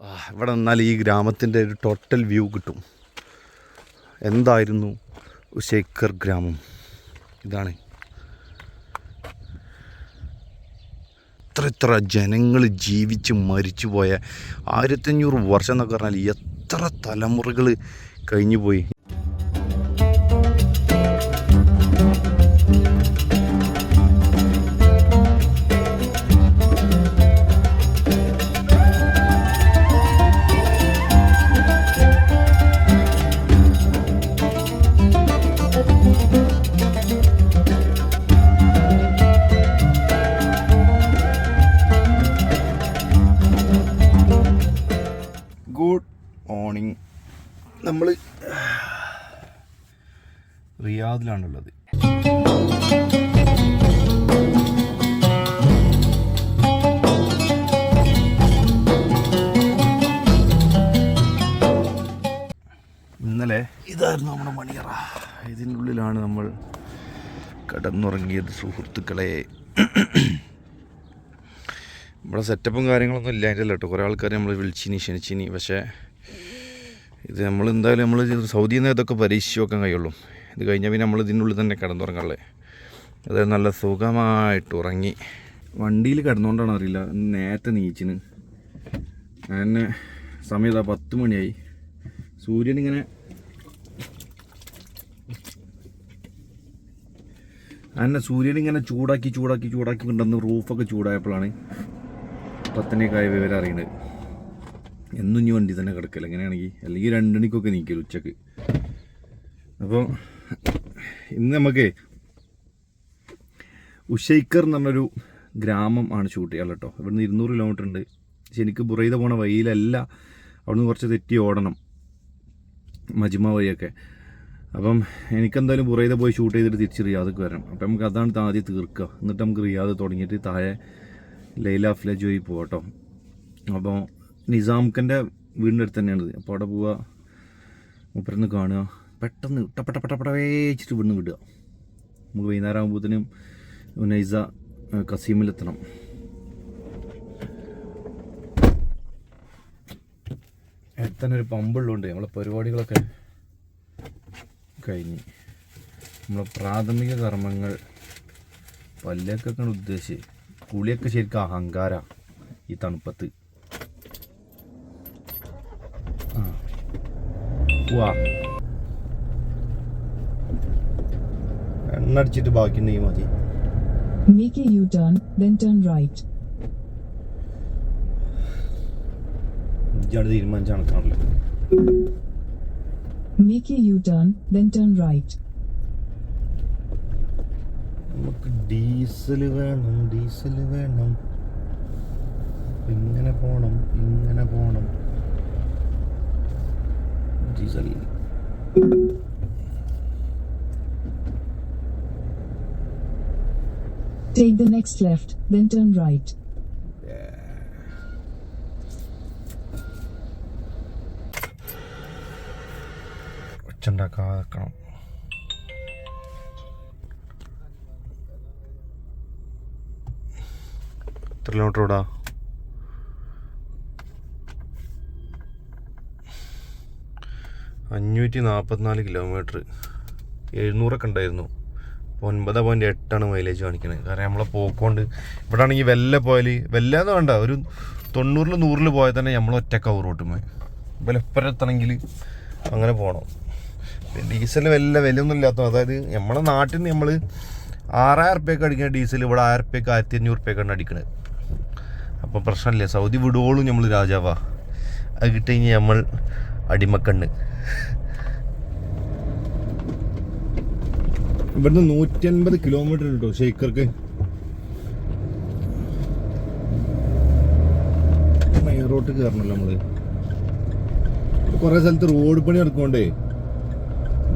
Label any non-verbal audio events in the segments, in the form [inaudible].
ഇവിടെ നിന്നാൽ ഈ ഗ്രാമത്തിന്റെ ഒരു ടോട്ടൽ വ്യൂ കിട്ടും. എന്തായിരുന്നു ഉശേഖർ ഗ്രാമം? ഇതാണ്. എത്ര എത്ര ജനങ്ങൾ ജീവിച്ച് മരിച്ചു പോയ ആയിരത്തഞ്ഞൂറ് വർഷം എന്നൊക്കെ പറഞ്ഞാൽ എത്ര തലമുറകൾ കഴിഞ്ഞു പോയി നമ്മൾ [sighs] റിയാദിലാണുള്ളത്. ഇന്നലെ ഇതായിരുന്നു നമ്മുടെ മണിയറ. ഇതിന്റെ ഉള്ളിലാണ് നമ്മൾ കടന്നുറങ്ങിയത് സുഹൃത്തുക്കളെ. [clears throat] ഇവിടെ സെറ്റപ്പും കാര്യങ്ങളൊന്നും ഇല്ല അതിന്റെ കേട്ടോ കുറേ ആൾക്കാർ നമ്മൾ വിളിച്ചിനി ക്ഷണിച്ചിനി. പക്ഷേ ഇത് നമ്മൾ എന്തായാലും നമ്മൾ സൗദിയിൽ നിന്ന് ഇതൊക്കെ പരീക്ഷിച്ച് നോക്കാൻ കഴിയുള്ളൂ. ഇത് കഴിഞ്ഞാൽ പിന്നെ നമ്മൾ ഇതിനുള്ളിൽ തന്നെ കിടന്നുറങ്ങാനുള്ളത് അതായത് നല്ല സുഖമായിട്ട് ഉറങ്ങി. വണ്ടിയിൽ കിടന്നുകൊണ്ടാണ് അറിയില്ല. നേരത്തെ നീച്ചിന്. അങ്ങനെ സമയം ഇതാ പത്ത് മണിയായി. സൂര്യൻ ഇങ്ങനെ അങ്ങനെ സൂര്യൻ ഇങ്ങനെ ചൂടാക്കി ചൂടാക്കി ചൂടാക്കി കൊണ്ടുവന്ന് റൂഫൊക്കെ ചൂടായപ്പോഴാണ് പത്തനേക്കായ വിവരം അറിയണത്. എന്നും ഇനി വണ്ടി തന്നെ കിടക്കല. എങ്ങനെയാണെങ്കിൽ അല്ലെങ്കിൽ രണ്ടണിക്കൊക്കെ നീക്കൽ ഉച്ചയ്ക്ക്. അപ്പോൾ ഇന്ന് നമുക്ക് ഉഷൈക്കർ എന്ന് പറഞ്ഞൊരു ഗ്രാമം ആണ് ഷൂട്ട് ചെയ്യാൻ കേട്ടോ ഇവിടുന്ന് ഇരുന്നൂറ് കിലോമീറ്റർ ഉണ്ട്. പക്ഷെ എനിക്ക് ബുറൈദ പോണ വഴിയിലല്ല അവിടുന്ന് കുറച്ച് തെറ്റി ഓടണം. മജിമ വഴിയൊക്കെ. അപ്പം എനിക്കെന്തായാലും ബുറൈദ പോയി ഷൂട്ട് ചെയ്തിട്ട് തിരിച്ച് റിയാദക്ക് വരണം. അപ്പം നമുക്ക് അതാണ് ആദ്യം തീർക്കുക എന്നിട്ട് നമുക്ക് റിയാദ് തുടങ്ങിയിട്ട് താഴെ ലൈല ഫ്ലജ് പോയി പോകട്ടോ അപ്പോൾ നിസാംക്കന്റെ വീടിന്റെ അടുത്ത് തന്നെയാണ് അപ്പോൾ അവിടെ പോവുക മൂപ്പരന്ന് കാണുക. പെട്ടെന്ന് ടപ്പ ടപ്പ ടപ്പ വേച്ചിട്ട് ഇവിടുന്ന് വിടുക. നമുക്ക് വൈകുന്നേരം ആകുമ്പോഴത്തേനും നൈസ കസീമിലെത്തണം. എത്തന്നെ ഒരു പമ്പുള്ളതുകൊണ്ട് നമ്മളെ പരിപാടികളൊക്കെ കഴിഞ്ഞ്. നമ്മളെ പ്രാഥമിക കർമ്മങ്ങൾ പല്ലൊക്കെ ഉദ്ദേശിച്ച് കുളിയൊക്കെ ശരിക്കും അഹങ്കാര ഈ തണുപ്പത്ത് ആ വാ എണ്ണടിച്ചിട്ട് ബാക്കി നെയ്യ് മതി. Make a U-turn, then turn right. ഇജ്ജാണ് തീരുമാനിച്ച കണക്കാണല്ലോ Make a U-turn, then turn right. നമുക്ക് ഡീസൽ വേണം ഡീസൽ വേണം. ഇങ്ങനെ പോണം ഇങ്ങനെ പോണം. Diesel Take the next left, then turn right. ഒച്ചുണ്ടാക്കാക്കണം എത്ര കിലോമീറ്റർ ഓടാ അഞ്ഞൂറ്റി നാൽപ്പത്തിനാല് കിലോമീറ്റർ. എഴുന്നൂറൊക്കെ ഉണ്ടായിരുന്നു. ഒൻപത് പോയിന്റ് എട്ടാണ് മൈലേജ് കാണിക്കുന്നത് കാരണം നമ്മളെ പോക്കോണ്ട് ഇവിടെ ആണെങ്കിൽ വെല്ല പോയാൽ വെല്ല എന്ന് വേണ്ട ഒരു തൊണ്ണൂറിൽ നൂറിൽ പോയാൽ തന്നെ നമ്മൾ ഒറ്റ ഒറ്റക്കാവും റോട്ടുമേ വിലപ്പുറത്തെത്തണമെങ്കിൽ അങ്ങനെ പോകണം ഡീസൽ വല്ല വിലയൊന്നും ഇല്ലാത്ത അതായത് നമ്മളെ നാട്ടിൽ നിന്ന് നമ്മൾ ആറായിരം റുപ്യക്ക് അടിക്കുന്ന ഡീസൽ ഇവിടെ ആയിരം റുപ്യക്ക് ആയിരത്തി അഞ്ഞൂറ് റുപ്യക്കാണ് അടിക്കുന്നത് അപ്പോൾ പ്രശ്നമില്ല. സൗദി വിടുവോളും നമ്മൾ രാജാവാ. അത് കിട്ടി കഴിഞ്ഞാൽ നമ്മൾ അടിമക്കണ്ണ്. ഇവിടുന്ന് നൂറ്റി അൻപത് കിലോമീറ്റർ കിട്ടും ഷെയ്ക്കർക്ക് മെയിൻ റോഡ് കയറണല്ലോ നമ്മൾ. കൊറേ സ്ഥലത്ത് റോഡ് പണി നടക്കോണ്ടേ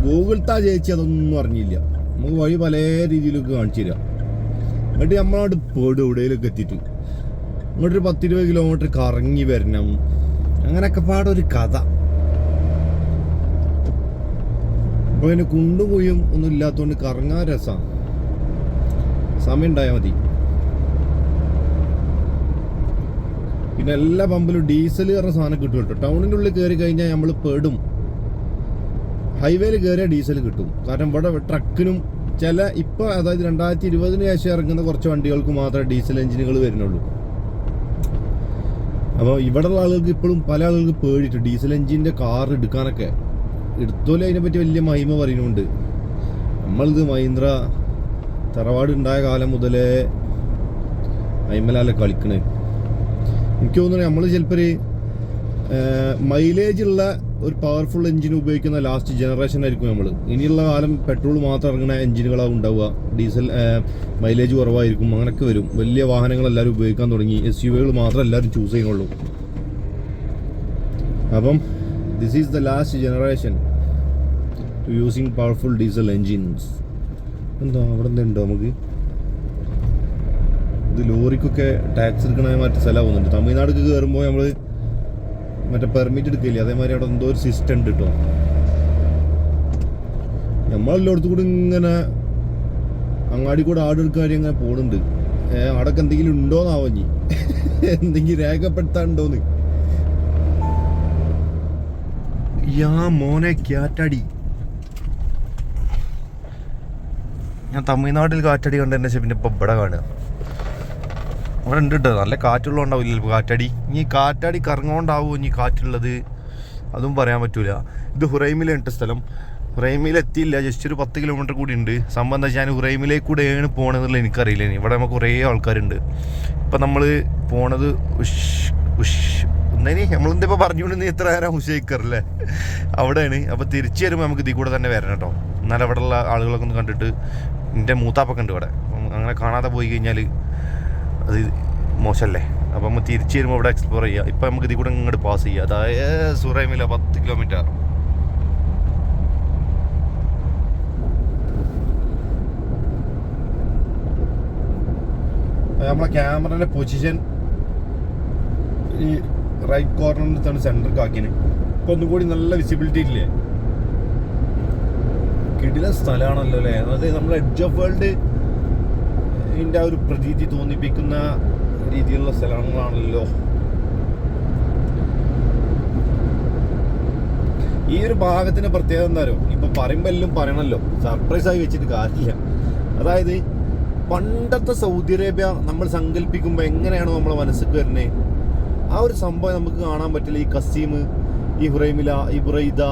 ഗൂഗിൾ താ ചേച്ചി അതൊന്നും അറിഞ്ഞില്ല. നമുക്ക് വഴി പല രീതിയിലൊക്കെ കാണിച്ചു തരാം. എന്നിട്ട് നമ്മളവിടെ പേടും എവിടെയിലൊക്കെ എത്തിയിട്ട്. ഇങ്ങോട്ടൊരു പത്തിരുപത് കിലോമീറ്റർ കറങ്ങി വരണം. അങ്ങനെയൊക്കെ പാടൊരു കഥ. അപ്പൊ അതിന് കുണ്ടും കുഴിയും ഒന്നും ഇല്ലാത്തതുകൊണ്ട് കറങ്ങാൻ രസമാണ് സമയം ഉണ്ടായാൽ മതി. പിന്നെ എല്ലാ പമ്പിലും ഡീസൽ പറഞ്ഞ സാധനം കിട്ടും കേട്ടോ. ടൗണിന്റെ ഉള്ളിൽ കയറി കഴിഞ്ഞാൽ നമ്മൾ പെടും. ഹൈവേയിൽ കയറിയാൽ ഡീസൽ കിട്ടും. കാരണം ഇവിടെ ട്രക്കിനും ചില ഇപ്പോൾ അതായത് രണ്ടായിരത്തി ഇരുപതിന് ശേഷം ഇറങ്ങുന്ന കുറച്ച് വണ്ടികൾക്ക് മാത്രമേ ഡീസൽ എഞ്ചിനുകൾ വരുന്നുള്ളൂ. അപ്പോൾ ഉള്ള ആളുകൾക്ക് ഇപ്പോഴും പല ആളുകൾക്ക് പേടിയിട്ട് ഡീസൽ എഞ്ചിന്റെ കാർ എടുക്കാനൊക്കെ. എടുത്തോലെ അതിനെപ്പറ്റി വലിയ മഹിമ പറയുന്നുണ്ട്. നമ്മളിത് മഹീന്ദ്ര തറവാട് ഉണ്ടായ കാലം മുതലേ അയിമലാലെ കളിക്കണേ. എനിക്ക് തോന്നുന്നു നമ്മൾ ചിലപ്പോൾ മൈലേജ് ഉള്ള ഒരു പവർഫുൾ എഞ്ചിൻ ഉപയോഗിക്കുന്ന ലാസ്റ്റ് ജനറേഷൻ ആയിരിക്കും നമ്മൾ ഇനിയുള്ള കാലം പെട്രോൾ മാത്രം ഇറങ്ങുന്ന എഞ്ചിനുകളാണ് ഉണ്ടാവുക. ഡീസൽ മൈലേജ് കുറവായിരിക്കും അങ്ങനെയൊക്കെ വരും. വലിയ വാഹനങ്ങൾ എല്ലാവരും ഉപയോഗിക്കാൻ തുടങ്ങി. എസ് യു വികൾ മാത്രം എല്ലാവരും ചൂസ് ചെയ്യുന്നുള്ളൂ. അപ്പം this is the last generation to using powerful diesel engines. എന്താ അവിടെ എന്തുണ്ടോ നമുക്ക്? ഇത് ലോറിക്കൊക്കെ ടാക്സ് എടുക്കണ മറ്റു സ്ഥലമാവുന്നുണ്ട് തമിഴ്നാട് കയറുമ്പോൾ നമ്മൾ മറ്റേ പെർമിറ്റ് എടുക്കില്ലേ? അതേമാതിരി അവിടെ എന്തോ ഒരു സിസ്റ്റം ഉണ്ട് കേട്ടോ നമ്മളെല്ലായിടത്തും കൂടി ഇങ്ങനെ അങ്ങാടി കൂടെ ആടെടുക്കാർ ഇങ്ങനെ പോകുന്നുണ്ട് ഏ അവിടൊക്കെ എന്തെങ്കിലും ഉണ്ടോന്നാവോ ഇനി? എന്തെങ്കിലും രേഖപ്പെടുത്താനുണ്ടോന്ന്? യാ മോനെ ക്യാറ്റടി ഞാൻ തമിഴ്നാട്ടിൽ കാറ്റടി കണ്ടതിന് ശേഷം പിന്നെ ഇപ്പം ഇവിടെ കാണുക. ഇവിടെ ഉണ്ട് കേട്ടോ നല്ല കാറ്റുള്ളതുകൊണ്ടാവില്ല ഇപ്പോൾ കാറ്റടി. ഇനി കാറ്റാടി കറങ്ങോണ്ടാവുമോ ഇനി കാറ്റുള്ളത്. അതും പറയാൻ പറ്റൂല. ഇത് ഹുറൈമിലുണ്ട് സ്ഥലം. ഹുറൈമിൽ എത്തിയില്ല. ജസ്റ്റ് ഒരു പത്ത് കിലോമീറ്റർ കൂടി ഉണ്ട്. സംഭവം എന്താ വെച്ചാൽ ഞാൻ ഹുറൈമിലേക്ക് കൂടെയാണ് പോകണമെന്നുള്ള എനിക്കറിയില്ല ഇവിടെ നമുക്ക് കുറേ ആൾക്കാരുണ്ട്. ഇപ്പം നമ്മൾ പോണത് ഉഷ് ഉഷ് ഒന്നേനി നമ്മളെന്താ ഇപ്പോൾ പറഞ്ഞുകൊണ്ട് ഇത്ര നേരം ഉഷയിക്കറല്ലേ അവിടെയാണ്. അപ്പോൾ തിരിച്ചു വരുമ്പോൾ നമുക്ക് ഇതിൽ കൂടെ തന്നെ വരണം കേട്ടോ. എന്നാലും അവിടെയുള്ള ആളുകളൊക്കെ ഒന്ന് കണ്ടിട്ട് എന്റെ മൂത്താപ്പൊക്കെ ഉണ്ട് ഇവിടെ. അങ്ങനെ കാണാതെ പോയി കഴിഞ്ഞാൽ അത് മോശമല്ലേ? അപ്പം നമ്മൾ തിരിച്ചു വരുമ്പോൾ ഇവിടെ എക്സ്പ്ലോർ ചെയ്യുക ഇപ്പം നമുക്ക് ഇതിൽ കൂടെ ഇങ്ങോട്ട് പാസ് ചെയ്യുക അതായത് സുറൈമില്ല പത്ത് കിലോമീറ്റർ നമ്മളെ ക്യാമറയുടെ പൊസിഷൻ ഈ റൈറ്റ് കോർണറിനടുത്താണ് സെന്റർക്ക് ആക്കിയത് ഇപ്പം ഒന്നും കൂടി നല്ല വിസിബിലിറ്റി ഇല്ലേ? കിടില സ്ഥലമാണല്ലോ അല്ലേ? അതായത് നമ്മൾ എഡ്ജ് ഓഫ് വേൾഡ് ഇതിന്റെ ആ ഒരു പ്രതീതി തോന്നിപ്പിക്കുന്ന രീതിയിലുള്ള സ്ഥലങ്ങളാണല്ലോ. ഈ ഒരു ഭാഗത്തിന് പ്രത്യേകത എന്താ പറയുക ഇപ്പൊ എല്ലാം പറയണല്ലോ. സർപ്രൈസ് ആയി വെച്ചിട്ട് കാര്യമില്ല. അതായത് പണ്ടത്തെ സൗദി അറേബ്യ നമ്മൾ സങ്കല്പിക്കുമ്പോൾ എങ്ങനെയാണോ നമ്മളെ മനസ്സിൽ വരുന്നത് ആ ഒരു സംഭവം നമുക്ക് കാണാൻ പറ്റില്ല. ഈ കസീം ഈ ഹുറൈമില ഈ ബുറൈദ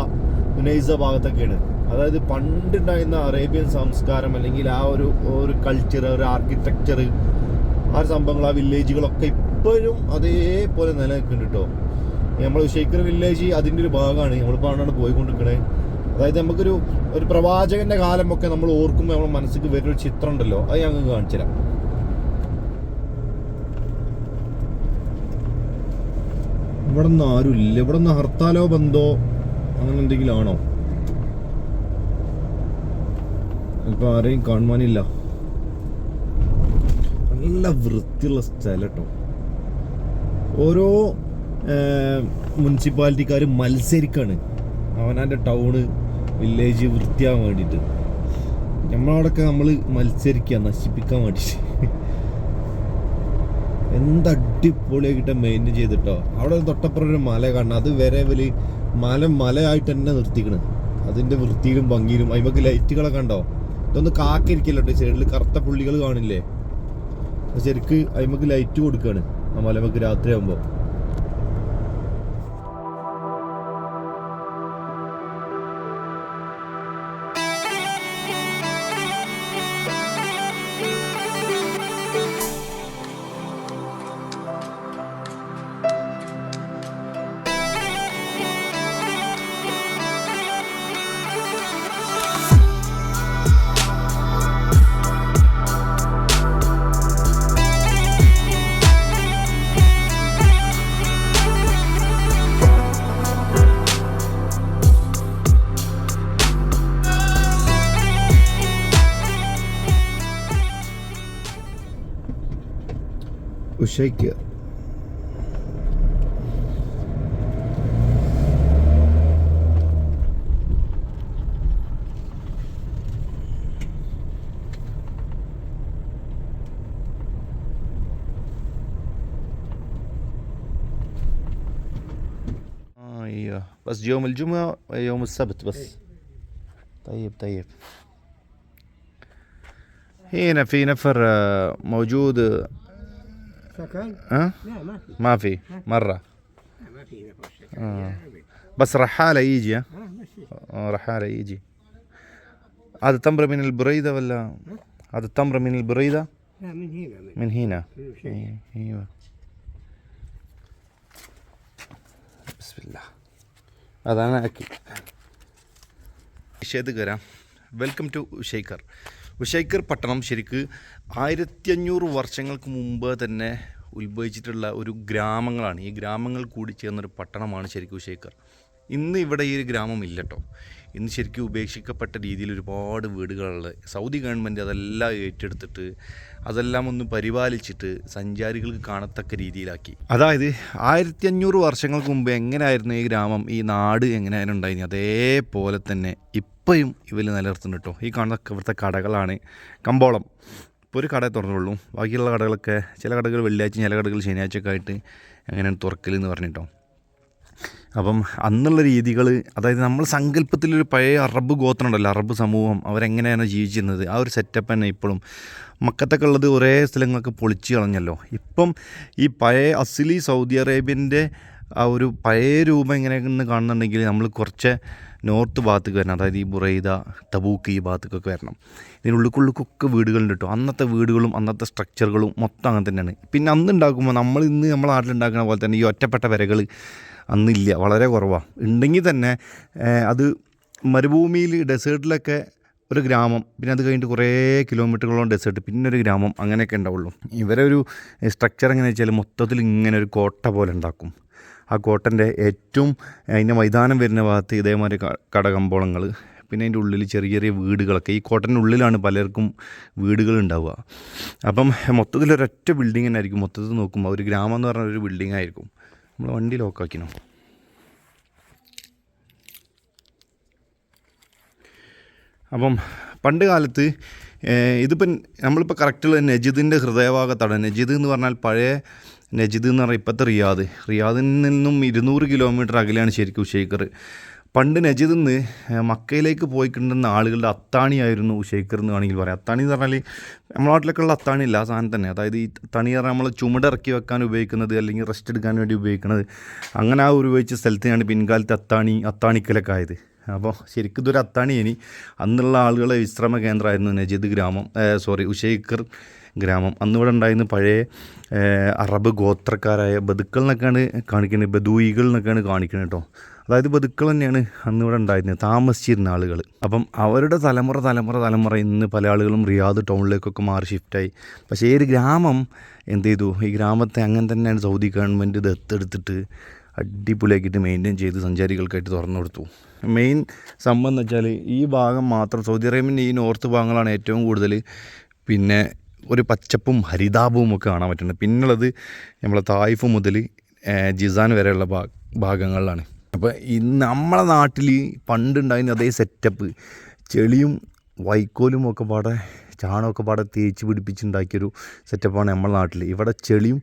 ഉനൈസ ഭാഗത്തൊക്കെയാണ്. അതായത് പണ്ടുണ്ടായിരുന്ന അറേബ്യൻ സംസ്കാരം അല്ലെങ്കിൽ ആ ഒരു ഒരു കൾച്ചർ ഒരു ആർക്കിടെക്ചർ ആ ഒരു സംഭവങ്ങൾ ആ വില്ലേജുകളൊക്കെ ഇപ്പോഴും അതേപോലെ നിലനിൽക്കുന്നുണ്ട് കേട്ടോ നമ്മൾ ഷെയ്ക്കർ വില്ലേജ് അതിന്റെ ഒരു ഭാഗമാണ്. നമ്മളിപ്പോൾ അവിടെയാണ് പോയിക്കൊണ്ടിരിക്കണേ. അതായത് നമുക്കൊരു ഒരു പ്രവാചകന്റെ കാലമൊക്കെ നമ്മൾ ഓർക്കുമ്പോൾ നമ്മുടെ മനസ്സിൽ വരുന്നൊരു ചിത്രം ഉണ്ടല്ലോ. അത് ഞങ്ങൾക്ക് കാണിച്ചു തരാം ഇവിടെ നിന്ന് ആരും ഇല്ല ഇവിടെ നിന്ന് ഹർത്താലോ ബന്ധോ അങ്ങനെ എന്തെങ്കിലും ആണോ ഇപ്പൊ ആരെയും കാണുവാനില്ല. നല്ല വൃത്തിയുള്ള സ്ഥലം കേട്ടോ ഓരോ മുനിസിപ്പാലിറ്റിക്കാർ മത്സരിക്കാണ്. അവനാന്റെ ടൗണ് വില്ലേജ് വൃത്തിയാകാൻ വേണ്ടിയിട്ട് നമ്മളവിടൊക്കെ നമ്മൾ മത്സരിക്കുക നശിപ്പിക്കാൻ വേണ്ടിയിട്ട് എന്ത് അടിപൊളിയായിട്ട് മെയിന്റെയിൻ ചെയ്തിട്ടോ. അവിടെ തൊട്ടപ്പുറം ഒരു മല കാണണം. അത് വരെ വലി മല മലയായിട്ട് തന്നെ നിർത്തിക്കണ്. അതിന്റെ വൃത്തിയിലും ഭംഗിയിലും അതിമക്ക് ലൈറ്റുകളൊക്കെ ഉണ്ടോ ഇതൊന്ന് കാക്കിരിക്കല്ലോ സൈഡിൽ കറുത്ത പുള്ളികൾ കാണില്ലേ? ശരിക്ക് അതിമക്ക് ലൈറ്റ് കൊടുക്കുകയാണ് ആ മലമക്ക് രാത്രി مشجع أيوه. بس يوم الجمعة يوم السبت بس. طيب طيب. هنا في نفر آه، موجود سكن؟ ها لا ما في ما في مرة لا ما في هنا فوق السكن آه. يا ربي. بس رحالة يجي ها ها مشي آه، رحالة يجي هذا تمر من البريدة ولا هذا التمر من البريدة لا من هنا من من هنا من شيء. إيه، ايوه بسم الله അതാണ് ആക്കി നിഷേധകര വെൽക്കം ടു ഉഷൈക്കർ ഉഷൈക്കർ പട്ടണം ശരിക്ക് ആയിരത്തി അഞ്ഞൂറ് വർഷങ്ങൾക്ക് മുമ്പ് തന്നെ ഉത്ഭവിച്ചിട്ടുള്ള ഒരു ഗ്രാമങ്ങളാണ്. ഈ ഗ്രാമങ്ങൾ കൂടി ചേർന്നൊരു പട്ടണമാണ് ശരിക്കും ഉഷൈക്കർ ഇന്ന് ഇവിടെ ഈ ഒരു ഗ്രാമം ഇല്ല കേട്ടോ ഇന്ന് ശരിക്കും ഉപേക്ഷിക്കപ്പെട്ട രീതിയിൽ ഒരുപാട് വീടുകളുള്ളത് സൗദി ഗവൺമെന്റ് അതെല്ലാം ഏറ്റെടുത്തിട്ട് അതെല്ലാം ഒന്ന് പരിപാലിച്ചിട്ട് സഞ്ചാരികൾക്ക് കാണത്തക്ക രീതിയിലാക്കി. അതായത് ആയിരത്തി അഞ്ഞൂറ് വർഷങ്ങൾക്ക് മുമ്പ് എങ്ങനെയായിരുന്നു ഈ ഗ്രാമം ഈ നാട് എങ്ങനെയായിരുന്നു ഉണ്ടായിരുന്നത്? അതേപോലെ തന്നെ ഇപ്പോഴും ഇവർ നിലനിർത്തുന്നു കേട്ടോ. ഈ കാണുന്ന ഇവിടുത്തെ കടകളാണ്. കമ്പോളം. ഇപ്പോൾ ഒരു കടയെ തുറന്നുള്ളൂ. ബാക്കിയുള്ള കടകളൊക്കെ ചില കടകൾ വെള്ളിയാഴ്ച ചില കടകൾ ശനിയാഴ്ച ഒക്കെ ആയിട്ട് എങ്ങനെയാണ് തുറക്കലെന്ന് പറഞ്ഞിട്ടോ അപ്പം അന്നുള്ള രീതികൾ അതായത് നമ്മൾ സങ്കല്പത്തിലൊരു പഴയ അറബ് ഗോത്രം ഉണ്ടല്ലോ അറബ് സമൂഹം അവരെങ്ങനെയാണ് ജീവിച്ചിരുന്നത് ആ ഒരു സെറ്റപ്പ് തന്നെ ഇപ്പോഴും. മക്കത്തൊക്കെ ഉള്ളത് ഒരേ സ്ഥലങ്ങളൊക്കെ പൊളിച്ച് കളഞ്ഞല്ലോ. ഇപ്പം ഈ പഴയ അസിലി സൗദി അറേബ്യന്റെ ആ ഒരു പഴയ രൂപം എങ്ങനെയെന്ന് കാണുന്നുണ്ടെങ്കിൽ നമ്മൾ കുറച്ച് നോർത്ത് ഭാഗത്തേക്ക് വരണം. അതായത് ഈ ബുറൈദ തബൂക്ക് ഈ ഭാഗത്തേക്കൊക്കെ വരണം. ഇതിനുള്ളിക്കുള്ളിക്കൊക്കെ വീടുകളുണ്ട് കേട്ടോ അന്നത്തെ വീടുകളും അന്നത്തെ സ്ട്രക്ചറുകളും മൊത്തം അങ്ങനെ തന്നെയാണ്. പിന്നെ അന്ന് ഉണ്ടാക്കുമ്പോൾ നമ്മൾ ഇന്ന് നമ്മളെ നാട്ടിലുണ്ടാക്കുന്ന പോലെ തന്നെ ഈ ഒറ്റപ്പെട്ട വരകൾ അന്നില്ല വളരെ കുറവാണ് ഉണ്ടെങ്കിൽ തന്നെ അത് മരുഭൂമിയിൽ ഡെസേർട്ടിലൊക്കെ ഒരു ഗ്രാമം പിന്നെ അത് കഴിഞ്ഞിട്ട് കുറേ കിലോമീറ്ററുകളോളം ഡെസേർട്ട് പിന്നെ ഒരു ഗ്രാമം അങ്ങനെയൊക്കെ ഉണ്ടാവുള്ളൂ. ഇവരെ ഒരു സ്ട്രക്ചർ എങ്ങനെ വെച്ചാൽ മൊത്തത്തിൽ ഇങ്ങനെ ഒരു കോട്ട പോലെ ഉണ്ടാക്കും. ആ കോട്ടന്റെ ഏറ്റവും അതിന്റെ മൈതാനം വരുന്ന ഭാഗത്ത് ഇതേമാതിരി കടകമ്പോളങ്ങൾ പിന്നെ അതിന്റെ ഉള്ളിൽ ചെറിയ ചെറിയ വീടുകളൊക്കെ. ഈ കോട്ടന്റെ ഉള്ളിലാണ് പലർക്കും വീടുകൾ ഉണ്ടാവുക. അപ്പം മൊത്തത്തിൽ ഒരൊറ്റ ബിൽഡിംഗ് തന്നെ ആയിരിക്കും. മൊത്തത്തിൽ നോക്കുമ്പോൾ ഒരു ഗ്രാമം എന്ന് പറഞ്ഞ ഒരു ബിൽഡിംഗ് ആയിരിക്കും. നമ്മൾ വണ്ടി ലോക്കാക്കിനോ അപ്പം പണ്ട് കാലത്ത് ഇതിപ്പം നമ്മളിപ്പോൾ കറക്റ്റുള്ള നജിദിന്റെ ഹൃദയഭാഗത്താണ്. നജിദ് എന്ന് പറഞ്ഞാൽ പഴയ നജിദ് എന്ന് പറഞ്ഞാൽ ഇപ്പോഴത്തെ റിയാദ്. റിയാദിൽ നിന്നും ഇരുന്നൂറ് കിലോമീറ്റർ അകലെയാണ് ശരിക്കും ഉഷേക്കർ പണ്ട് നജിദിൽ നിന്ന് മക്കയിലേക്ക് പോയിക്കൊണ്ടുന്ന ആളുകളുടെ അത്താണിയായിരുന്നു ഉഷേക്കർ എന്ന് വേണമെങ്കിൽ പറയാം. അത്താണി എന്ന് പറഞ്ഞാൽ നമ്മുടെ നാട്ടിലൊക്കെ ഉള്ള അത്താണി ഇല്ല ആ സാധനം തന്നെ. അതായത് ഈ തണി പറഞ്ഞാൽ നമ്മൾ ചുമടിറക്കി വെക്കാൻ ഉപയോഗിക്കുന്നത് അല്ലെങ്കിൽ റെസ്റ്റ് എടുക്കാൻ വേണ്ടി ഉപയോഗിക്കുന്നത്. അങ്ങനെ ആ ഉപയോഗിച്ച സ്ഥലത്തിനാണ് പിൻകാലത്ത് അത്താണി അത്താണിക്കലൊക്കെ ആയത്. അപ്പോൾ ശരിക്കും ഇതൊരു അത്താണി ഇനി. അന്നുള്ള ആളുകളെ വിശ്രമ കേന്ദ്രമായിരുന്നു നജീദ് ഗ്രാമം സോറി ഉഷൈക്കർ ഗ്രാമം. അന്നിവിടെ ഉണ്ടായിരുന്ന പഴയ അറബ് ഗോത്രക്കാരായ ബതുക്കൾ എന്നൊക്കെയാണ് കാണിക്കുന്നത് ബദൂയികൾ എന്നൊക്കെയാണ് കാണിക്കുന്നത് കേട്ടോ അതായത് ബതുക്കൾ തന്നെയാണ് അന്നിവിടെ ഉണ്ടായിരുന്നത് താമസിച്ചിരുന്ന ആളുകൾ അപ്പം അവരുടെ തലമുറ തലമുറ തലമുറ ഇന്ന് പല ആളുകളും റിയാദ് ടൗണിലേക്കൊക്കെ മാറി ഷിഫ്റ്റായി പക്ഷേ ഈ ഒരു ഗ്രാമം എന്ത് ചെയ്തു? ഈ ഗ്രാമത്തെ അങ്ങനെ തന്നെയാണ് സൗദി ഗവൺമെന്റ് ദത്തെടുത്തിട്ട് അടിപൊളിയാക്കിയിട്ട് മെയിന്റെയിൻ ചെയ്ത് സഞ്ചാരികൾക്കായിട്ട് തുറന്നു കൊടുത്തു. മെയിൻ സംഭവം എന്ന് വെച്ചാൽ ഈ ഭാഗം മാത്രം സൗദി അറേബ്യന്റെ ഈ നോർത്ത് ഭാഗങ്ങളാണ് ഏറ്റവും കൂടുതൽ പിന്നെ ഒരു പച്ചപ്പും ഹരിതാപവും ഒക്കെ കാണാൻ പറ്റുന്നത് പിന്നുള്ളത് നമ്മളെ തായ്ഫ് മുതൽ ജിസാൻ വരെയുള്ള ഭാഗ ഭാഗങ്ങളിലാണ്. അപ്പോൾ ഈ നമ്മളെ നാട്ടിൽ പണ്ടുണ്ടായിരുന്ന അതേ സെറ്റപ്പ് ചെളിയും വൈക്കോലും ഒക്കെ പാടെ ചാണകമൊക്കെ പാടെ തേച്ച് പിടിപ്പിച്ചുണ്ടാക്കിയൊരു സെറ്റപ്പാണ് നമ്മളെ നാട്ടിൽ ഇവിടെ ചെളിയും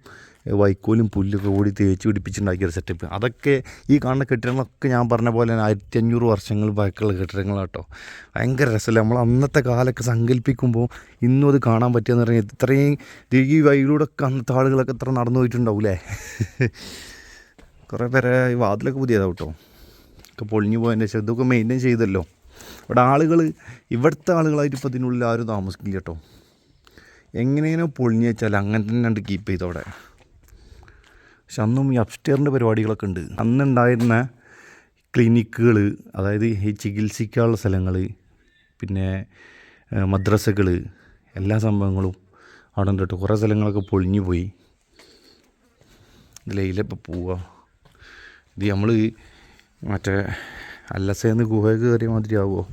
വൈക്കോലും പുല്ലൊക്കെ കൂടി തേച്ച് പിടിപ്പിച്ചുണ്ടാക്കിയൊരു സെറ്റപ്പ് അതൊക്കെ ഈ കാണുന്ന കെട്ടിടങ്ങളൊക്കെ ഞാൻ പറഞ്ഞ പോലെ തന്നെ ആയിരത്തി അഞ്ഞൂറ് വർഷങ്ങൾ ബാക്കിയുള്ള കെട്ടിടങ്ങളാട്ടോ ഭയങ്കര രസമല്ലേ? നമ്മൾ അന്നത്തെ കാലമൊക്കെ സങ്കല്പിക്കുമ്പോൾ ഇന്നും അത് കാണാൻ പറ്റുകയെന്ന് പറഞ്ഞാൽ ഇത്രയും ഈ വഴിയിലൂടെ ഒക്കെ അന്നത്തെ ആളുകളൊക്കെ ഇത്ര നടന്നു പോയിട്ടുണ്ടാവൂലേ? കുറേ പേരെ ഈ വാതിലൊക്കെ പുതിയതാണ് കേട്ടോ. ഒക്കെ പൊളിഞ്ഞു പോയതിന്റെ ശേഷം ഇതൊക്കെ മെയിന്റെയിൻ ചെയ്തല്ലോ. ഇവിടെ ആളുകൾ ഇവിടുത്തെ ആളുകളായിട്ട് ഇപ്പോൾ ഇതിനുള്ളിൽ ആരും താമസിക്കില്ല കേട്ടോ. എങ്ങനെയോ പൊളിഞ്ഞു വെച്ചാൽ അങ്ങനെ തന്നെ ഉണ്ട് കീപ്പ് ചെയ്തവിടെ പക്ഷെ അന്നും ഈ അപ്സ്റ്റേറിന്റെ പരിപാടികളൊക്കെ ഉണ്ട്. അന്നുണ്ടായിരുന്ന ക്ലിനിക്കുകൾ അതായത് ഈ ചികിത്സിക്കാനുള്ള സ്ഥലങ്ങൾ പിന്നെ മദ്രസകൾ എല്ലാ സംഭവങ്ങളും അവിടെ ഉണ്ട് കുറേ സ്ഥലങ്ങളൊക്കെ പൊളിഞ്ഞു പോയി. ഇതിലയിലിപ്പോൾ പോവുക ഇത് നമ്മൾ മറ്റേ അല്ലസേന്ന് ഗുഹയൊക്കെ കയറിയ മാതിരി ആവുമോ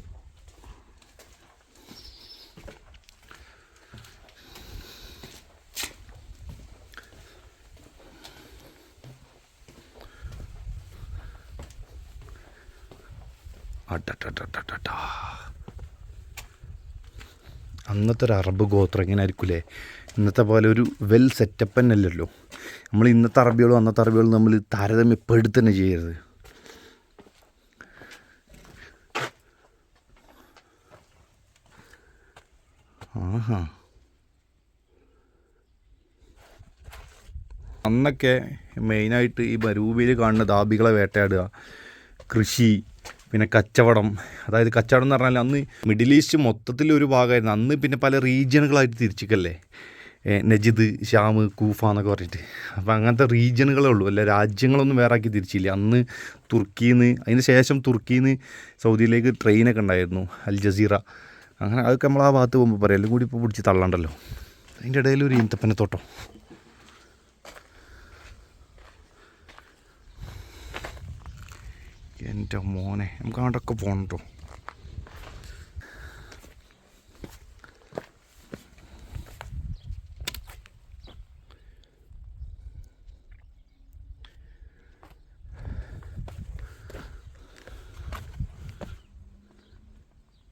അന്നത്തെ ഒരു അറബ് ഗോത്രം ഇങ്ങനെ ആയിരിക്കില്ലേ ഇന്നത്തെ പോലെ ഒരു വെൽ സെറ്റപ്പ് തന്നെ അല്ലല്ലോ. നമ്മൾ ഇന്നത്തെ അറബികളും അന്നത്തെ അറബികളും നമ്മൾ താരതമ്യപ്പെടുത്ത് തന്നെ ചെയ്യരുത്. ആഹാ. അന്നൊക്കെ മെയിനായിട്ട് ഈ മരൂപിയിൽ കാണുന്ന ദാബികളെ വേട്ടയാടുക. കൃഷി പിന്നെ കച്ചവടം. അതായത് കച്ചവടം എന്ന് പറഞ്ഞാൽ അന്ന് മിഡിൽ ഈസ്റ്റ് മൊത്തത്തിൽ ഒരു ഭാഗമായിരുന്നു. അന്ന് പിന്നെ പല റീജിയനുകളായിട്ട് തിരിച്ചിക്കല്ലേ? നജിദ് ഷാം കൂഫ എന്നൊക്കെ പറഞ്ഞിട്ട്. അപ്പോൾ അങ്ങനത്തെ റീജിയനുകളേ ഉള്ളൂ. അല്ല രാജ്യങ്ങളൊന്നും വേറെ ആക്കി തിരിച്ചില്ല. അന്ന് തുർക്കിയിൽ നിന്ന് അതിന് ശേഷം തുർക്കിയിൽ നിന്ന് സൗദിയിലേക്ക് ട്രെയിനൊക്കെ ഉണ്ടായിരുന്നു അൽ ജസീറ. അങ്ങനെ അതൊക്കെ നമ്മൾ ആ ഭാഗത്ത് പോകുമ്പോൾ പറയാം. എല്ലാം കൂടി ഇപ്പോൾ പിടിച്ച് തള്ളണ്ടല്ലോ. അതിന്റെ ഇടയിൽ ഒരു ഈന്തപ്പനത്തോട്ടം. എന്റെ മോനെ നമുക്ക് അങ്ങോട്ടൊക്കെ പോകണം കേട്ടോ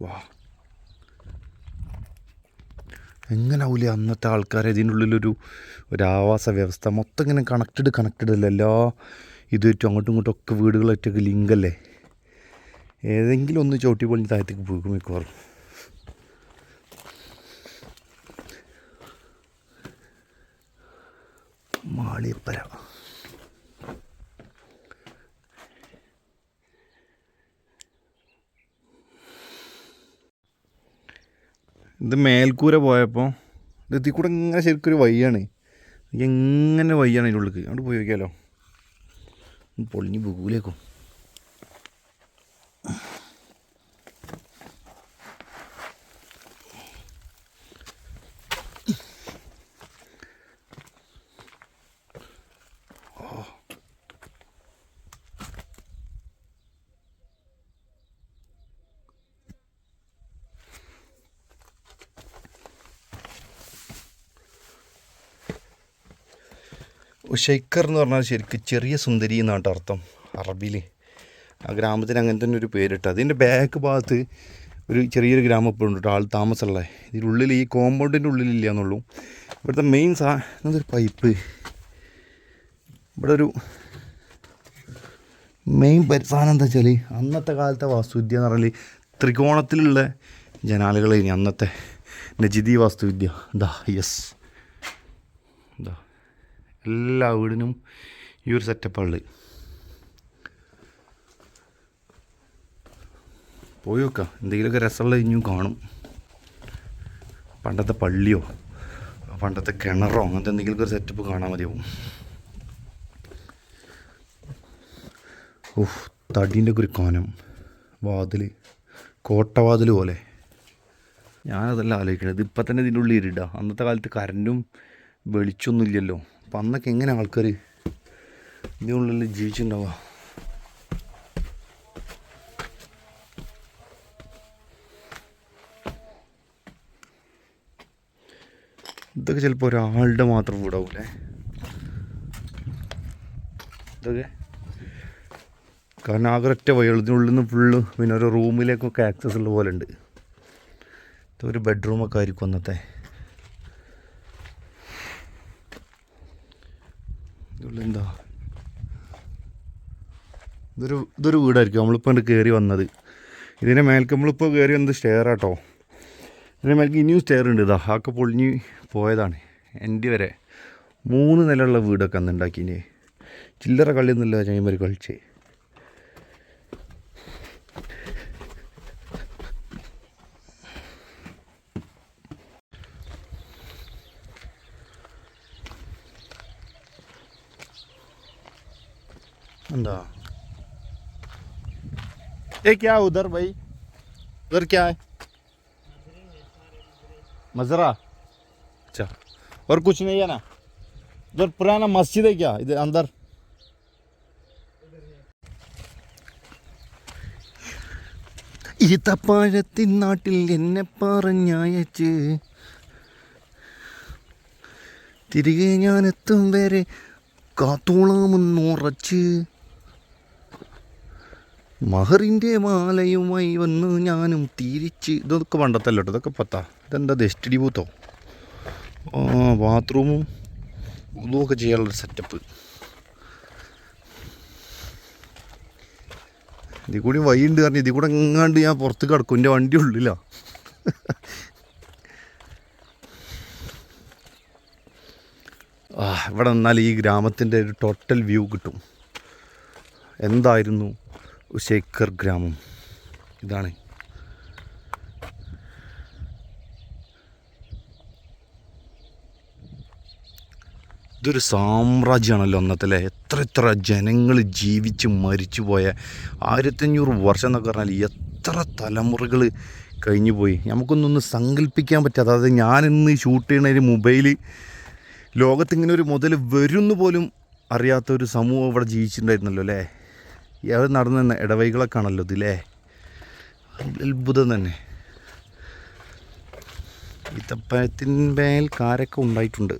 വാ. അന്നത്തെ ആൾക്കാർ ഇതിനുള്ളിലൊരു ഒരു ആവാസ വ്യവസ്ഥ? മൊത്തം ഇങ്ങനെ കണക്റ്റഡ് കണക്റ്റഡ് അല്ല എല്ലാ ഇതുമായിട്ടും അങ്ങോട്ടും ഇങ്ങോട്ടും ഒക്കെ വീടുകളായിട്ടൊക്കെ ലിങ്കല്ലേ? ഏതെങ്കിലും ഒന്ന് ചവിട്ടി പൊളിഞ്ഞ് താഴത്തേക്ക് പോകും മിക്കവാറും. മാളിയപ്പര. ഇത് മേൽക്കൂര പോയപ്പോൾ ഇത് ഇതിൽ കൂടെ ഇങ്ങനെ ശരിക്കൊരു വയ്യാണ് എങ്ങനെ വയ്യാണ് അതിന്റെ ഉള്ളിൽ അങ്ങോട്ട് പോയി നോക്കിയാലോ? പൊളിഞ്ഞ് ബുകൂലേക്കും ഷെയ്ക്കർ എന്ന് പറഞ്ഞാൽ ശരിക്കും ചെറിയ സുന്ദരി എന്നാണ് അർത്ഥം. അറബിയിൽ ആ ഗ്രാമത്തിന് അങ്ങനെ തന്നെ ഒരു പേരിട്ട് അതിന്റെ ബാക്ക് ഭാഗത്ത് ഒരു ചെറിയൊരു ഗ്രാമം ഇപ്പോൾ ഉണ്ട് ആൾ താമസമുള്ള. ഇതിനുള്ളിൽ ഈ കോമ്പൗണ്ടിന്റെ ഉള്ളിലില്ല എന്നുള്ളൂ. ഇവിടുത്തെ മെയിൻ സാ എന്നൊരു പൈപ്പ് ഇവിടെ ഒരു മെയിൻ പരിസാനം എന്താ വെച്ചാൽ അന്നത്തെ കാലത്തെ വാസ്തുവിദ്യ എന്ന് പറഞ്ഞാൽ ത്രികോണത്തിലുള്ള ജനാലുകളെ ഇനി അന്നത്തെ. നജിദി വാസ്തുവിദ്യ. ദാ യെസ് എല്ലാ വീടിനും ഈ ഒരു സെറ്റപ്പാണ് പോയി നോക്കാം. എന്തെങ്കിലുമൊക്കെ രസമുള്ള ഇനിയും കാണും. പണ്ടത്തെ പള്ളിയോ പണ്ടത്തെ കിണറോ അങ്ങനത്തെ എന്തെങ്കിലുമൊക്കെ ഒരു സെറ്റപ്പ് കാണാൻ മതിയാവും. ഓഹ് തടീന്റെ ഒരു കോനം. വാതിൽ കോട്ടവാതിൽ പോലെ. ഞാനതല്ല ആലോചിക്കണത്. ഇപ്പം തന്നെ ഇതിന്റെ ഉള്ളിൽ ഇരുടാ അന്നത്തെ കാലത്ത് കറണ്ടും വെളിച്ചൊന്നും ഇല്ലല്ലോ. അപ്പം അന്നൊക്കെ എങ്ങനെ ആൾക്കാർ ഇതിന്റെ ഉള്ളിൽ ജീവിച്ചിട്ടുണ്ടാവുക? ഇതൊക്കെ ചിലപ്പോൾ ഒരാളുടെ മാത്രം വീടാവൂലേ? ഇതൊക്കെ? കാരണം ആകെ ഒറ്റ നിന്ന് ഫുള്ള് പിന്നെ ഒരു റൂമിലേക്കൊക്കെ ആക്സസ് ഉള്ള പോലെ ഉണ്ട്. ഇതൊരു ബെഡ്റൂമൊക്കെ ആയിരിക്കും അന്നത്തെ. എന്താ ഇതൊരു ഇതൊരു വീടായിരിക്കും. നമ്മളിപ്പോൾ എന്റെ കയറി വന്നത്. ഇതിന്റെ മേൽക്ക് നമ്മളിപ്പോൾ കയറി വന്നത് സ്റ്റെയർ ആട്ടോ. ഇതിന്റെ മേൽക്ക് ഇനിയും സ്റ്റെയർ ഉണ്ട് ഇതാ. ആക്കെ പൊളിഞ്ഞ് പോയതാണ്. എന്റെ വരെ മൂന്ന് നിലയുള്ള വീടൊക്കെ അന്ന് ഉണ്ടാക്കിനി. ചില്ലറ കളിയൊന്നുമില്ല ചെയ്യുമ്പോൾ കളിച്ച്. എന്താ ये क्या है उधर भाई उधर क्या है मजरा अच्छा और कुछ नहीं है ना उधर पुराना मस्जिद है क्या इधर अंदर ഈത്തപ്പഴത്തിൻ നാട്ടിൽ എന്നെ പറഞ്ഞയച്ച് തിരികെ ഞാൻ എത്തും വരെ കാത്തോളാമെന്നുറച്ച് മഹറിന്റെ മാലയുമായി വന്ന് ഞാനും തിരിച്ച് ഇതൊക്കെ പണ്ടത്തല്ലോ ഇതൊക്കെ പത്താ. ഇതെന്താ ദസ്റ്റഡി ടി ബൂത്തോ? ബാത്റൂമും ഇതുമൊക്കെ ചെയ്യാനുള്ളൊരു സെറ്റപ്പ് ഇതിൽ കൂടി വൈകിണ്ട് കാരണം ഇതിൽ കൂടെ എങ്ങാണ്ട് ഞാൻ പുറത്ത് കിടക്കും എന്റെ വണ്ടി ഉള്ളില്ല ആ ഇവിടെ നിന്നാൽ ഈ ഗ്രാമത്തിന്റെ ഒരു ടോട്ടൽ വ്യൂ കിട്ടും. എന്തായിരുന്നു? ശേഖർ ഗ്രാമം. ഇതാണ്. ഇതൊരു സാമ്രാജ്യമാണല്ലോ അന്നത്തെ അല്ലേ എത്ര എത്ര ജനങ്ങൾ ജീവിച്ച് മരിച്ചു പോയ ആയിരത്തഞ്ഞൂറ് വർഷം എന്നൊക്കെ പറഞ്ഞാൽ എത്ര തലമുറകൾ കഴിഞ്ഞു പോയി നമുക്കൊന്നൊന്ന് സങ്കല്പിക്കാൻ പറ്റാതെ അതായത് ഞാനിന്ന് ഷൂട്ട് ചെയ്യണതിന് മൊബൈൽ ലോകത്തിങ്ങനെ ഒരു മുതൽ വരുന്നു പോലും അറിയാത്ത ഒരു സമൂഹം ഇവിടെ ജീവിച്ചിട്ടുണ്ടായിരുന്നല്ലോ അല്ലേ? അത് തന്നെ ഇടവൈകളൊക്കെ ആണല്ലോ ഇതിലേ. അത്ഭുതം തന്നെ. ഈത്തപ്പഴത്തിന്മേൽ കാരൊക്കെ ഉണ്ടായിട്ടുണ്ട്.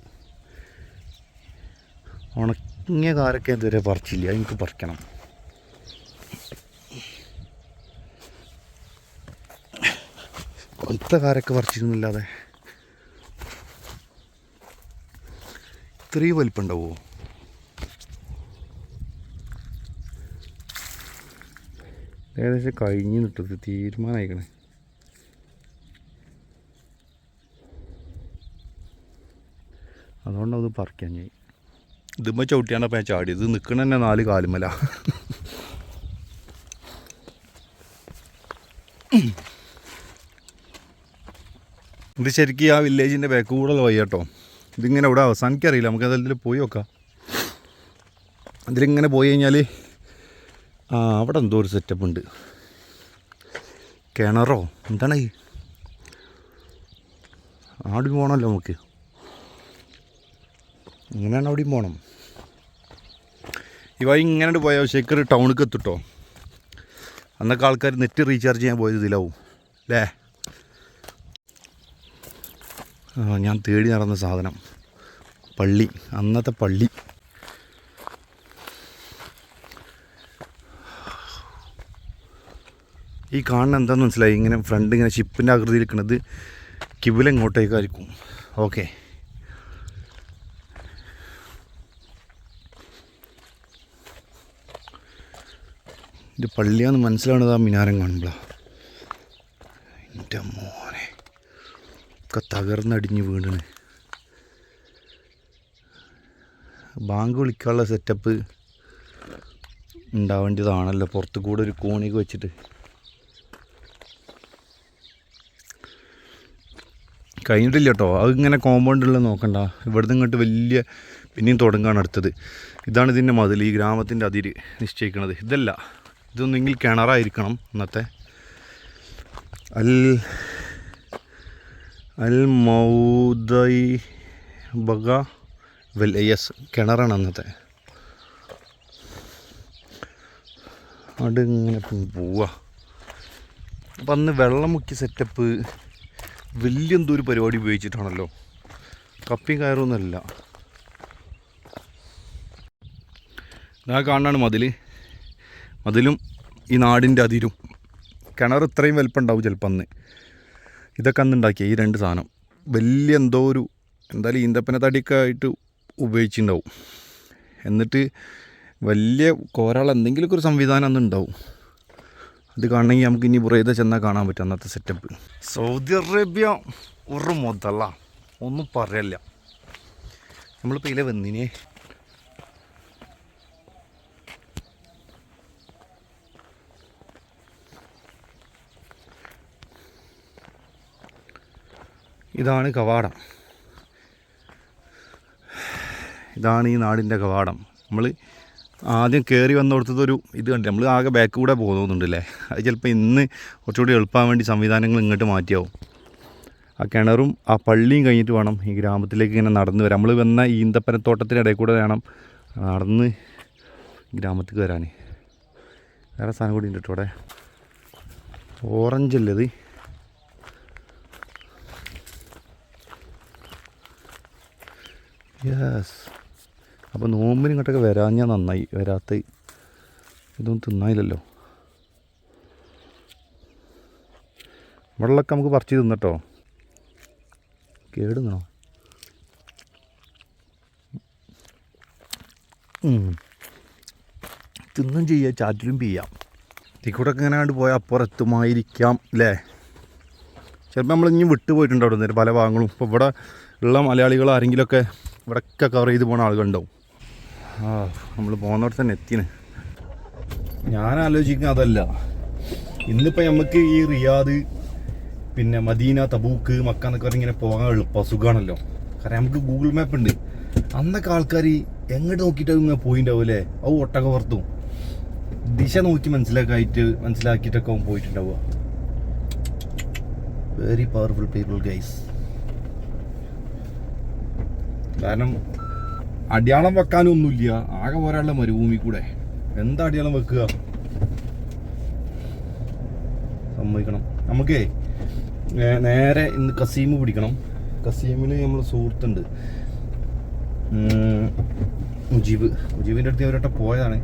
ഉണങ്ങിയ കാരൊക്കെ ഇതുവരെ പറിച്ചില്ല. എനിക്ക് പറിക്കണം. കൊത്ത കാരൊക്കെ പറിച്ചിരുന്നില്ലാതെ. ഇത്രയും വലിപ്പം ഉണ്ടാവുമോ? ഏകദേശം കഴിഞ്ഞ് നിട്ടത് തീരുമാനമായിക്കണേ അതുകൊണ്ടത് പറിക്കാൻ ഞാൻ. ഇതുമ്പ ചവിട്ടിയാണ് അപ്പം ഞാൻ ചാടി. ഇത് നിൽക്കണ തന്നെ നാല് കാലുമല ഇത് ശരിക്കും ആ വില്ലേജിന്റെ ബാക്ക് കൂടെ വയ്യ കേട്ടോ ഇതിങ്ങനെ ഇവിടെ അവസാനിക്കറിയില്ല. നമുക്ക് അതിൽ പോയി നോക്കാം. അതിലിങ്ങനെ പോയി കഴിഞ്ഞാൽ ആ അവിടെ എന്തോ ഒരു സെറ്റപ്പ് ഉണ്ട്. കിണറോ? എന്താണ്? ആടി പോകണമല്ലോ നമുക്ക്. ഇങ്ങനെയാണ് അവിടെയും പോകണം ഇവ ഇങ്ങനെ പോയാൽ ശേഖർ ടൗണിലേക്ക് എത്തിട്ടോ. അന്നൊക്കെ ആൾക്കാർ നെറ്റ് റീചാർജ് ചെയ്യാൻ പോയത് ഇതിലാവും. അല്ലേ ഞാൻ തേടി നടന്ന സാധനം. പള്ളി. അന്നത്തെ പള്ളി. ഈ കാണുന്ന എന്താണെന്ന് മനസ്സിലായി? ഇങ്ങനെ ഫ്രണ്ട് ഇങ്ങനെ ഷിപ്പിന്റെ ആകൃതിയിൽ നിൽക്കുന്നത് കിബിലെങ്ങോട്ടേക്കായിരിക്കും ഓക്കെ ഇത് പള്ളിയാന്ന് മനസ്സിലാവണത് ആ മിനാരം കാണുമ്പോൾ എന്റെ മോനെ. ഒക്കെ തകർന്നടിഞ്ഞ് വീണാണ്. ബാങ്ക് വിളിക്കാനുള്ള സെറ്റപ്പ് ഉണ്ടാവേണ്ടതാണല്ലോ. പുറത്ത് കൂടെ ഒരു കോണിക്ക് വെച്ചിട്ട്. കഴിഞ്ഞിട്ടില്ല കേട്ടോ അത് ഇങ്ങനെ കോമ്പൗണ്ടുള്ള നോക്കണ്ട. ഇവിടുന്ന് ഇങ്ങോട്ട് വലിയ പിന്നെയും തുടങ്ങാണ് അടുത്തത്. ഇതാണ് ഇതിന്റെ മതിൽ. ഈ ഗ്രാമത്തിന്റെ അതിര് നിശ്ചയിക്കുന്നത് ഇതല്ല. ഇതൊന്നെങ്കിൽ കിണറായിരിക്കണം ഇന്നത്തെ. അൽ അൽ മൗദൈ ബഗ വെൽ യെസ് കിണറാണ് അന്നത്തെ. അവിടെ ഇങ്ങനെ പോവുക അപ്പം അന്ന് വെള്ളം മുക്കി സെറ്റപ്പ് വലിയ എന്തോ പരിപാടി ഉപയോഗിച്ചിട്ടാണല്ലോ. കപ്പിയും കയറൊന്നുമല്ല. ഇതാ കാണാണ് മതിൽ മതിലും ഈ നാടിന്റെ അതിരും. കിണർ ഇത്രയും വലിപ്പം ഉണ്ടാവും ചിലപ്പോൾ അന്ന്. ഇതൊക്കെ അന്ന് ഉണ്ടാക്കിയ ഈ രണ്ട് സാധനം. വലിയ എന്തോ ഒരു എന്തായാലും ഈന്തപ്പന തടിയൊക്കെ ആയിട്ട് ഉപയോഗിച്ചിട്ടുണ്ടാവും. എന്നിട്ട് വലിയ കോരാൾ എന്തെങ്കിലുമൊക്കെ ഒരു സംവിധാനം അന്ന് ഉണ്ടാവും. അത് കാണണമെങ്കിൽ നമുക്ക് ഇനി ബുറൈദ ചെന്നാൽ കാണാൻ പറ്റും അന്നത്തെ സെറ്റപ്പ് സൗദി അറേബ്യ ഒരു മുതല. ഒന്നും പറയല്ല. നമ്മളിപ്പോൾ ഇതിലെ വന്നിനെ. ഇതാണ് കവാടം. ഇതാണ് ഈ നാടിന്റെ കവാടം. നമ്മൾ ആദ്യം കയറി വന്നിടത്തതൊരു ഇത് കണ്ടില്ല? നമ്മൾ ആകെ ബാക്ക് കൂടെ പോകുന്നുണ്ടല്ലേ അത് ചിലപ്പോൾ ഇന്ന് കുറച്ചുകൂടി എളുപ്പാൻ വേണ്ടി സംവിധാനങ്ങൾ ഇങ്ങോട്ട് മാറ്റിയാവും. ആ കിണറും ആ പള്ളിയും കഴിഞ്ഞിട്ട് വേണം ഈ ഗ്രാമത്തിലേക്ക് ഇങ്ങനെ നടന്ന് വരാം നമ്മൾ വന്ന ഈന്തപ്പനത്തോട്ടത്തിന്റെ ഇടയിൽ കൂടെ വേണം നടന്ന് ഗ്രാമത്തിൽ വരാൻ വേറെ സാധനം കൂടി ഉണ്ട് കേട്ടോ അവിടെ? ഓറഞ്ച് അല്ലേ ഇത്? യെസ് അപ്പോൾ നോമ്പിന് ഇങ്ങോട്ടൊക്കെ വരാഞ്ഞാൽ നന്നായി. വരാത്ത ഇതൊന്നും തിന്നായില്ലല്ലോ വെള്ളമൊക്കെ നമുക്ക് പറിച്ച് തിന്നട്ടോ. കേടുന്നോ? തിന്നും ചെയ്യാം ചാറ്റിലും ചെയ്യാം. ഇതിക്കൂടെ ഇങ്ങനെ കണ്ട് പോയാൽ അപ്പുറത്തുമായിരിക്കാം അല്ലേ ചിലപ്പോൾ നമ്മൾ ഇനി വിട്ടു പോയിട്ടുണ്ട് അവിടെ നിന്ന് പല ഭാഗങ്ങളും. ഇപ്പോൾ ഇവിടെ ഉള്ള മലയാളികൾ ആരെങ്കിലുമൊക്കെ ഇവിടെയൊക്കെ കവർ ചെയ്ത് പോകുന്ന ആളുകളുണ്ടാവും. നമ്മൾ പോകുന്നവിടെ തന്നെ എത്തിന്. ഞാൻ ആലോചിക്കുന്ന അതല്ല. ഇന്നിപ്പോൾ നമുക്ക് ഈ റിയാദ് പിന്നെ മദീന തബൂക്ക് മക്ക എന്നൊക്കെ പറഞ്ഞ് ഇങ്ങനെ പോകാൻ എളുപ്പം. സുഖമാണല്ലോ കാരണം നമുക്ക് ഗൂഗിൾ മാപ്പ് ഉണ്ട്. അന്നൊക്കെ ആൾക്കാർ എങ്ങോട്ട് നോക്കിയിട്ട് ഇങ്ങനെ പോയിട്ടുണ്ടാവും അല്ലേ? അത് ഒട്ടക പുറത്തും ദിശ നോക്കി മനസ്സിലാക്കായിട്ട് മനസ്സിലാക്കിയിട്ടൊക്കെ അവൻ പോയിട്ടുണ്ടാവുക. വെരി പവർഫുൾ പീപ്പിൾ ഗൈസ് കാരണം അടയാളം വെക്കാനൊന്നുമില്ല. ആകെ പോരാനുള്ള മരുഭൂമി കൂടെ. എന്താ അടയാളം വെക്കുക? സമ്മതിക്കണം. നമുക്കേ നേരെ ഇന്ന് കസീം പിടിക്കണം. കസീമിന് നമ്മൾ സുഹൃത്തുണ്ട്. മുജീബ്. മുജീബിന്റെ അടുത്ത് ഒരട്ടം പോയതാണ്.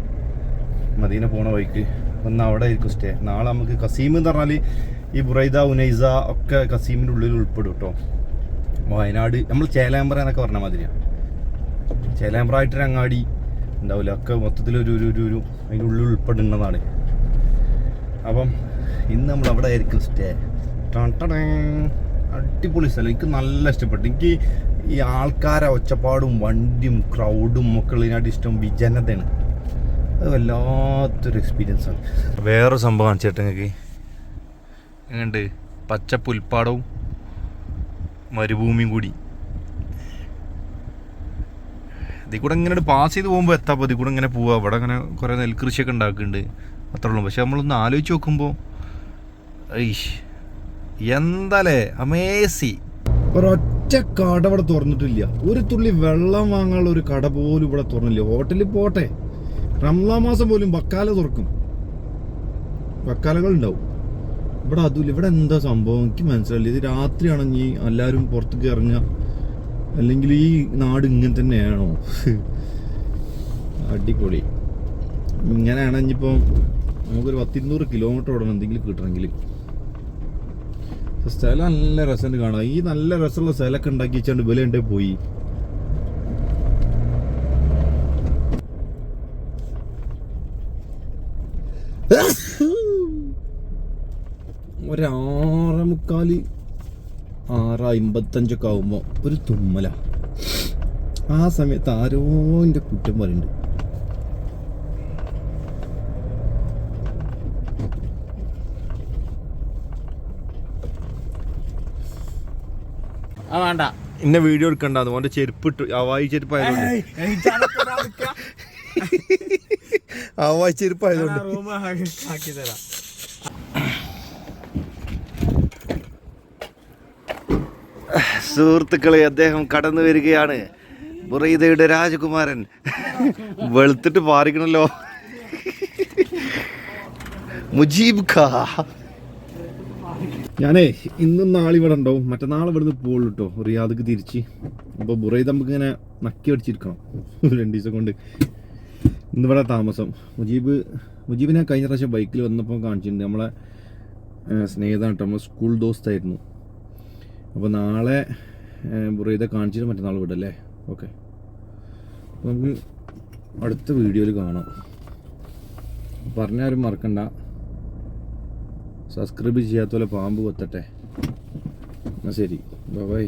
മദീന പോണ വഴിക്ക്. ഒന്ന് അവിടെ ആയിരിക്കും സ്റ്റേ നാളെ നമുക്ക് കസീം എന്ന് പറഞ്ഞാൽ ഈ ബുറൈദ ഉനൈസ ഒക്കെ കസീമിന്റെ ഉള്ളിൽ ഉൾപ്പെടും കേട്ടോ വയനാട് നമ്മൾ ചേലാമ്പ്ര എന്നൊക്കെ പറഞ്ഞ മാതിരിയാണ് ചേലാമ്പ്ര ആയിട്ടൊരു അങ്ങാടി ഉണ്ടാവില്ല. ഒക്കെ മൊത്തത്തിൽ ഒരു ഒരു ഒരു ഒരു അതിന്റെ ഉള്ളിൽ ഉൾപ്പെടുന്നതാണ്. അപ്പം ഇന്ന് നമ്മൾ അവിടെ ആയിരിക്കും സ്റ്റേ അടിപൊളി സ്ഥലം. എനിക്ക് നല്ല ഇഷ്ടപ്പെട്ടു. എനിക്ക് ഈ ആൾക്കാരെ ഒച്ചപ്പാടും വണ്ടിയും ക്രൗഡും ഒക്കെ ഉള്ളതിനായിട്ട് ഇഷ്ടം വിജനതയാണ്. അത് വല്ലാത്തൊരു എക്സ്പീരിയൻസ് ആണ്. വേറൊരു സംഭവം കാണിച്ചിട്ട് നിങ്ങൾക്ക്. എങ്ങനെയുണ്ട്? പച്ച പുൽപ്പാടവും മരുഭൂമിയും കൂടി. ഇതിൽ കൂടെ ഇങ്ങനെ പാസ് ചെയ്ത് പോകുമ്പോൾ എത്താപ്പോൾ ഇതിൽ കൂടെ ഇങ്ങനെ പോവുക അവിടെ അങ്ങനെ കുറേ നെൽകൃഷിയൊക്കെ ഉണ്ടാക്കുന്നുണ്ട് അത്രേ ഉള്ളൂ. പക്ഷെ നമ്മളൊന്ന് ആലോചിച്ച് നോക്കുമ്പോൾ ഐഷ് എന്താലേ? അമേസി ഒരൊറ്റ കട ഇവിടെ തുറന്നിട്ടില്ല. ഒരു തുള്ളി വെള്ളം വാങ്ങാനുള്ള ഒരു കട പോലും ഇവിടെ തുറന്നില്ല. ഹോട്ടലിൽ പോട്ടെ. റംസാൻ മാസം പോലും ബക്കാല തുറക്കും. ബക്കാലകൾ ഉണ്ടാവും ഇവിടെ അതുമില്ല ഇവിടെ എന്താ സംഭവം? എനിക്ക് മനസ്സിലായില്ല. ഇത് രാത്രിയാണെങ്കിൽ എല്ലാവരും പുറത്തേക്ക് ഇറങ്ങുക. അല്ലെങ്കിൽ ഈ നാട് ഇങ്ങനെ തന്നെയാണോ? [laughs] അടിപൊളി. ഇങ്ങനെയാണ് ഇനിയിപ്പോൾ നമുക്കൊരു പത്തിരുന്നൂറ് കിലോമീറ്റർ ഓടണം എന്തെങ്കിലും കിട്ടണമെങ്കിൽ. സ്ഥലം നല്ല രസമുണ്ട് കാണാം ഈ നല്ല രസമുള്ള സ്ഥലമൊക്കെ ഉണ്ടാക്കി വെച്ചാണ്ട് വില ഉണ്ടേ പോയി. [laughs] ഒരാറ് മുക്കാൽ ആറ് അമ്പത്തഞ്ചൊക്കെ ആകുമ്പോൾ ഒരു തുമ്മല. ആ സമയത്ത് ആരോ എന്റെ കുറ്റം പറയുന്നുണ്ട്. ആ വേണ്ട. ഇന്നെ വീഡിയോ എടുക്കണ്ട. ഓന്റെ ചെരുപ്പ് ഇട്ടു അവായി ചെരുപ്പ് ആയതുകൊണ്ട് അവായി ചെരുപ്പ് ആയതുകൊണ്ട് റൂം ആക്കി തരാം സുഹൃത്തുക്കളെ അദ്ദേഹം കടന്നു വരികയാണ്. ബുറൈദയുടെ രാജകുമാരൻ. വെളുത്തിട്ട് പാറിക്കണല്ലോ. മുജീബ് ഖാ. ഞാനേ ഇന്നും നാളെ ഇവിടെ ഉണ്ടാവും. മറ്റന്നാൾ ഇവിടുന്ന് പോകുള്ളൂ കേട്ടോ റിയാദക്ക് തിരിച്ച്. അപ്പോൾ ബുറൈദ് നമുക്ക് ഇങ്ങനെ നക്കി അടിച്ചിരിക്കണം. രണ്ട് ദിവസം കൊണ്ട്. ഇന്നിവിടെ താമസം. മുജീബ് മുജീബിനെ കഴിഞ്ഞ പ്രാവശ്യം ബൈക്കിൽ വന്നപ്പോൾ കാണിച്ചിട്ടുണ്ട്. നമ്മളെ സ്നേഹിതാണ് കേട്ടോ നമ്മളെ സ്കൂൾ ദോസ്തായിരുന്നു. അപ്പോൾ നാളെ ബുറൈദ കാണിച്ചിട്ട് മറ്റന്നാൾ വിടല്ലേ? ഓക്കെ. നമുക്ക് അടുത്ത വീഡിയോയിൽ കാണാം. പറഞ്ഞാലും മറക്കണ്ട. സബ്സ്ക്രൈബ് ചെയ്യാത്ത പോലെ പാമ്പ് കൊത്തട്ടെ. എന്നാൽ ശരി. ബൈ